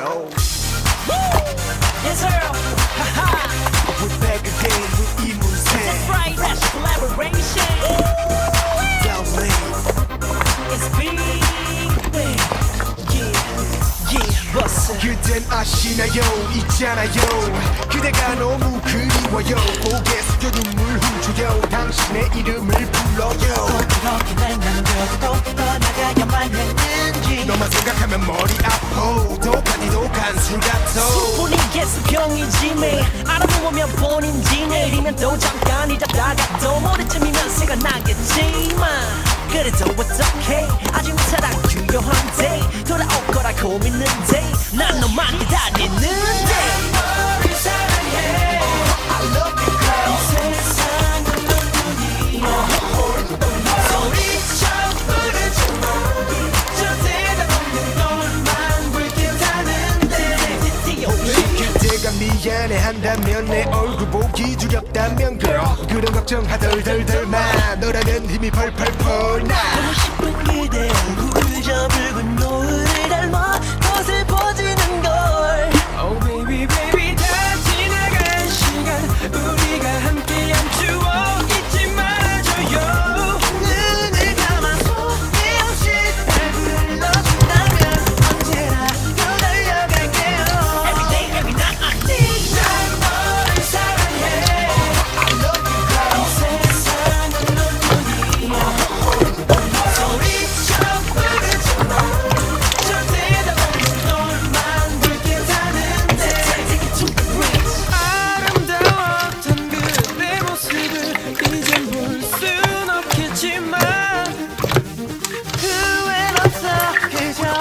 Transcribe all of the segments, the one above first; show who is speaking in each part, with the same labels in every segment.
Speaker 1: go.
Speaker 2: Yes, sir.
Speaker 1: We're back again with
Speaker 2: That's
Speaker 1: Imunse.
Speaker 2: right. That's collaboration.
Speaker 1: Lovely.
Speaker 2: It's big. bang. Yeah. Yeah. What's up?
Speaker 1: 그댄 아시나요 있잖아요 그대가 너무 그리워요 고개 숙여 눈물 훔쳐요 당신의 이름을 불러 하면 머리 아파. 독하디도 간술 같아.
Speaker 2: 분위기에서 병이지 매. 알아보면 본인지 내일이면 또 잠깐 잊었다가. 또 모레쯤이면 생각나겠지만 그래도 어떡해
Speaker 1: 미안해 한다면 내 얼굴 보기 두렵다면 girl. 그런 걱정 하덜 덜덜 마. 너라면 힘이 펄펄펄 나.
Speaker 2: 보고 싶은 그대 얼굴. 저 붉은 노을을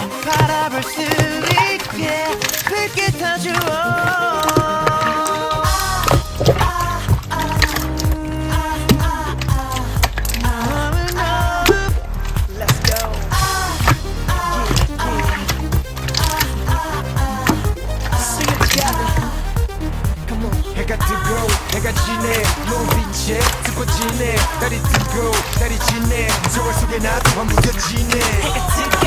Speaker 2: 바라볼 수 있게
Speaker 1: 뜨고 해가 지네. 달이 뜨고 달이 지네. 서울 속에 나도 환무겨지네.
Speaker 2: 해가 뜨고